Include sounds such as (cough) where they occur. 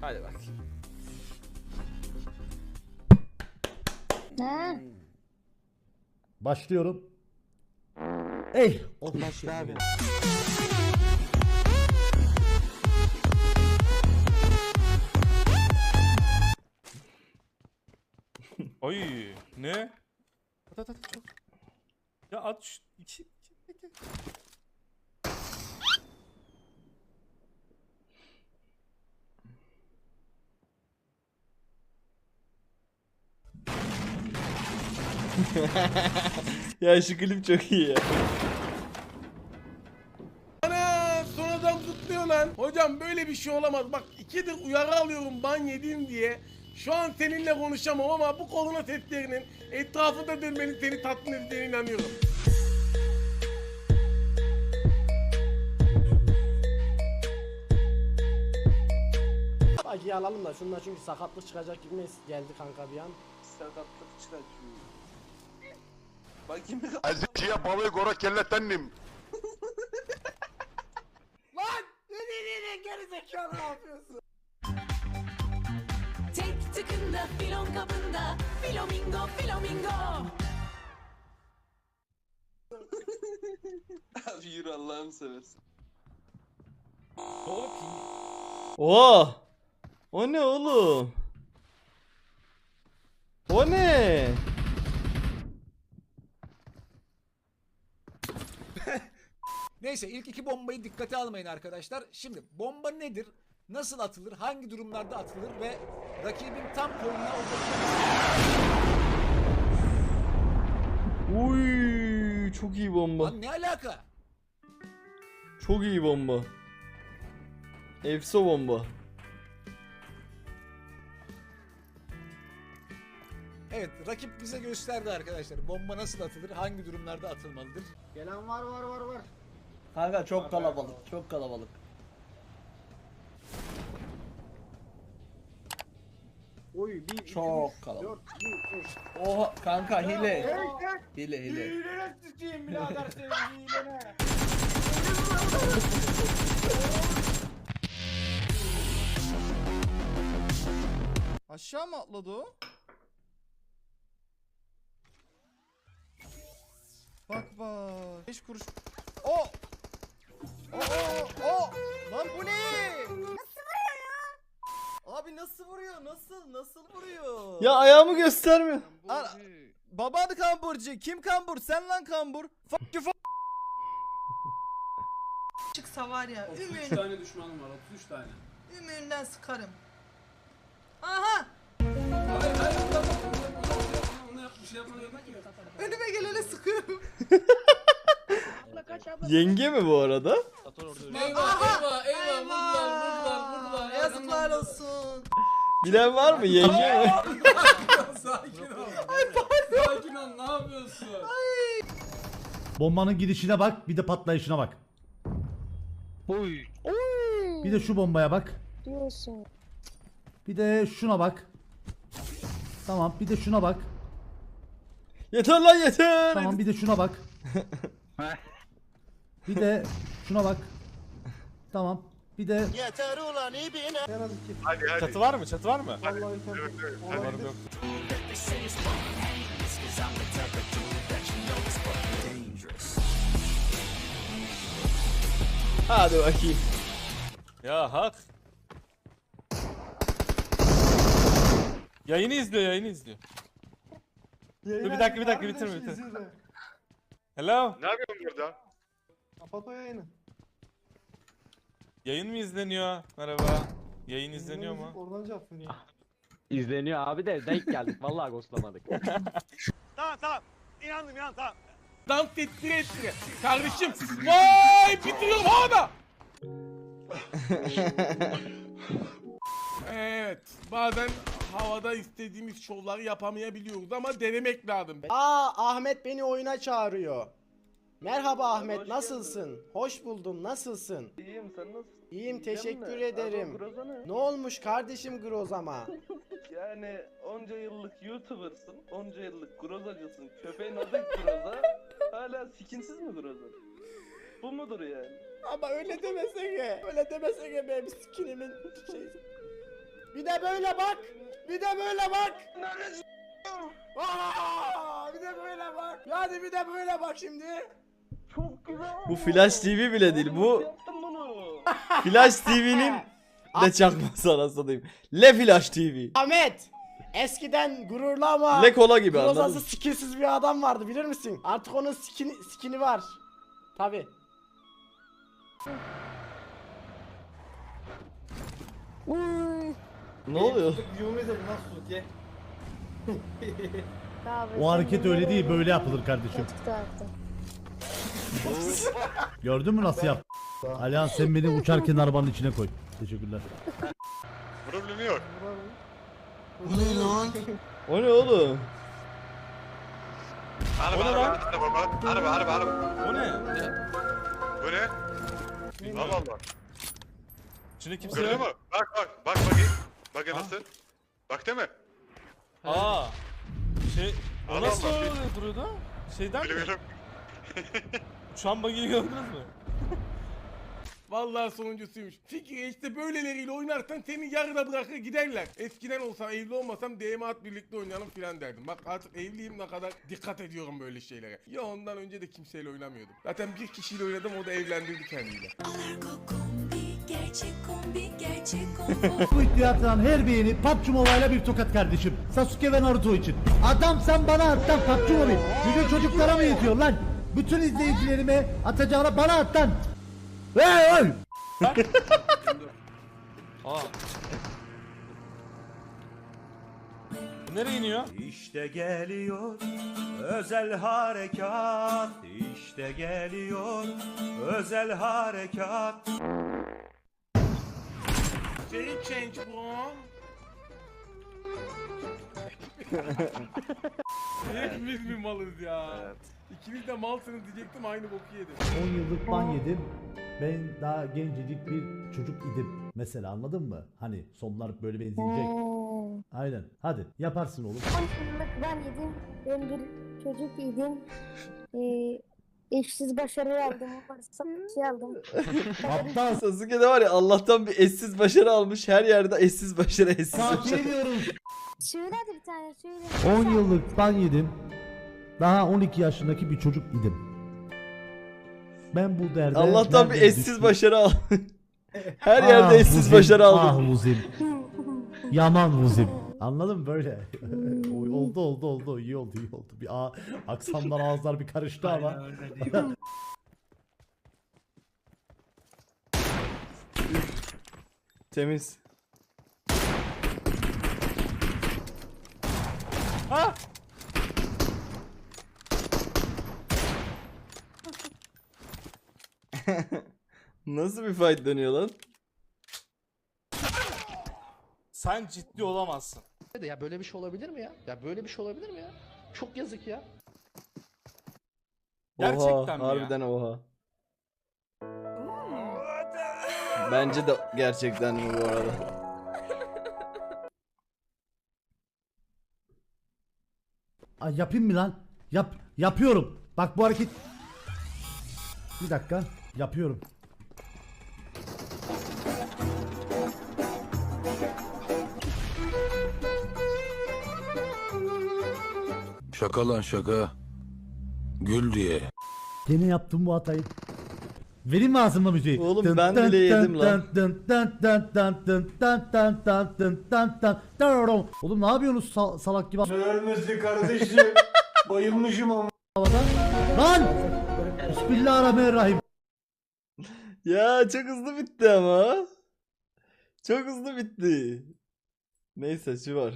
Hadi bakayım. Ha? Başlıyorum. Ey! Oh başla abi. Ay ne? At at at. at. Ya at şu iki. iki- iki. (laughs) ya şu klip çok iyi ya. Ana sonradan kutluyor lan. Hocam böyle bir şey olamaz. Bak ikidir uyarı alıyorum ban yedim diye. Şu an seninle konuşamam ama bu korona testlerinin etrafında dönmenin seni tatmin edeceğine inanıyorum. Acıyı alalım da şundan çünkü sakatlık çıkacak gibi geldi kanka bir an. Sakatlık çıkartıyor. Bakayım bir Azizciye balığı gora kellettennim. (laughs) Lan! Ne ne ne ne geri zekalı ne yapıyorsun? Tek tıkında filon kabında Filomingo filomingo (laughs) abi yürü Allah'ını seversen. Oh! O ne oğlum? O ne? Neyse ilk iki bombayı dikkate almayın arkadaşlar. Şimdi bomba nedir? Nasıl atılır? Hangi durumlarda atılır ve rakibin tam koluna Uy, çok iyi bomba. Lan ne alaka? Çok iyi bomba. Efso bomba. Evet rakip bize gösterdi arkadaşlar. Bomba nasıl atılır? Hangi durumlarda atılmalıdır? Gelen var var var var. Kanka çok kalabalık, çok kalabalık. Oy bir Çok üç, kalabalık. dört, bir, beş. Oha kanka hile. Hey, hey. Hile hile. Hilene sıçayım birader (laughs) senin hilene. Aşağı mı atladı o? Bak bak. 5 kuruş. O! O o o! Lan bu ne? Nasıl vuruyor ya? Abi nasıl vuruyor? Nasıl? Nasıl vuruyor? Ya ayağımı göstermiyor. Ana- Baban kamburcu. Kim kambur? Sen lan kambur. Fuck you fuck. Çıksa var ya 33 tane düşmanım var 33 tane. ümüğünden sıkarım Aha Onu yapmış yapma demek ki. önüme gelene sıkıyorum (laughs) Yenge mi bu arada? Eyvah eyvah eyvah vurdular vurdular vurdular. Yazıklar olsun. Bilen var mı yenge mi? (laughs) Sakin ol. Sakin ol ne yapıyorsun? Bombanın gidişine bak, bir de patlayışına bak. Bir de şu bombaya bak. Diyorsun. Bir de şuna bak. Tamam, bir de şuna bak. yeter lan yeter. Tamam, bir de şuna bak. (laughs) Bir de şuna bak. Tamam. Bir de Hadi hadi. Çatı var mı? Çatı var mı? Vallahi sen. Evet, evet. Var yok. Hadi bakayım. Ya hak. Yayını izliyor, yayını izliyor. Dur bir dakika, bir dakika bitirme bitirme. Hello. Ne yapıyorsun burada? Kapat o yayını. Yayın mı izleniyor? Merhaba. Yayın izleniyor mu? Oradan cevap veriyor. İzleniyor abi de denk geldik. Vallahi ghostlamadık. (laughs) Dans ettire ettire. Kardeşim vay bitiriyorum havada. (laughs) evet bazen havada istediğimiz şovları yapamayabiliyoruz ama denemek lazım. Aa Ahmet beni oyuna çağırıyor. Merhaba Ahmet nasılsın? Hoş buldum nasılsın? İyiyim sen nasılsın? İyiyim teşekkür ederim. Ne olmuş kardeşim Grozama? (laughs) Yani onca yıllık YouTuber'sın, onca yıllık grozacısın, köpeğin adı groza, hala skinsiz mi groza? Bu mudur yani? Ama öyle demesene. Öyle demesene benim skinimin şey. Bir de böyle bak. Bir de böyle bak. Aa, bir de böyle bak. Hadi bir de böyle bak şimdi. Bu Flash TV bile değil. Bu. (laughs) Flash TV'nin (laughs) ne çakması anasını diyeyim. Le Flash TV. Ahmet. Eskiden gururlu ama Le kola gibi anladın Grozası mı? skinsiz bir adam vardı bilir misin? Artık onun skini, skini var. Tabi. Ne oluyor? (laughs) O hareket öyle değil böyle yapılır kardeşim. (laughs) Gördün mü nasıl yap? Alihan sen beni uçarken arabanın içine koy. Teşekkürler. Problemi yok. O ne oğlum? Araba O ne araba gitti baba. Araba araba araba. O ne? Bu ne? Allah Allah. İçinde kimse Gördün yok. mü? Bak bak bak bakayım. Bak ya nasıl? Bak değil mi? Aa. Şey, o nasıl Allah. öyle duruyordu? Şeyden mi? Bilmiyorum. Uçan bagiyi gördünüz mü? (laughs) Vallahi sonuncusuymuş. Fikri işte böyleleriyle oynarsan seni yarıda bırakır giderler. Eskiden olsam evli olmasam DM at birlikte oynayalım filan derdim. Bak artık evliyim ne kadar dikkat ediyorum böyle şeylere. Ya ondan önce de kimseyle oynamıyordum. Zaten bir kişiyle oynadım o da evlendirdi kendiyle. kombi gerçek kombi gerçek kombi (laughs) Bu iddiattan her beğeni PUBG Mobile'a bir tokat kardeşim. Sasuke ve Naruto için. Adam sen bana at lan PUBG Mobile. Video çocuklara mı yetiyor lan? Bütün izleyicilerime atacağına bana at lan. Hey hey! Aa. (laughs) Nereye iniyor? İşte geliyor özel harekat işte geliyor özel harekat Şey change bro. (laughs) Hepimiz mi malız ya? İkiniz de malsınız diyecektim aynı boku yedim. 10 yıllık ban yedim. Ben daha gencecik bir çocuk idim. Mesela anladın mı? Hani sonlar böyle benzeyecek. Aynen. Hadi yaparsın oğlum. yıllık ben yedim. Ben bir çocuk idim. Ee, eşsiz başarı aldım. Varsa şey aldım. Aptal Sasuke de var ya Allah'tan bir eşsiz başarı almış. Her yerde eşsiz başarı eşsiz tavsiye başarı. ediyorum. Söyle hadi bir tane söyle. 10 yıllık ban yedim. Daha 12 yaşındaki bir çocuk idim. Ben bu derde Allah'tan bir eşsiz düştüm? başarı al. (laughs) Her yerde Ah eşsiz Vuzim, başarı Ah aldım. Vuzim. Yaman Vuzim. Anladın mı böyle? (laughs) Oldu oldu oldu iyi oldu iyi oldu. Bir a aksanlar ağızlar bir karıştı ama. (laughs) Temiz. Ha! (laughs) Nasıl bir fight dönüyor lan? Sen ciddi olamazsın. Ya böyle bir şey olabilir mi ya? Ya böyle bir şey olabilir mi ya? Çok yazık ya. Gerçekten oha, mi ya? harbiden oha. Bence de gerçekten mi bu arada? Ay yapayım mı lan? Yap yapıyorum. Bak bu hareket Bir dakika. Yapıyorum. Şaka lan şaka. Gül diye. Gene yaptım bu hatayı. Vereyim mi ağzımda müziği? Oğlum ben bile yedim lan. Oğlum ne yapıyorsunuz sal- salak gibi Ölmesi kardeşim. Bayılmışım ama. havada? Lan! Bismillahirrahmanirrahim. Ya çok hızlı bitti ama. Çok hızlı bitti. Neyse şu var.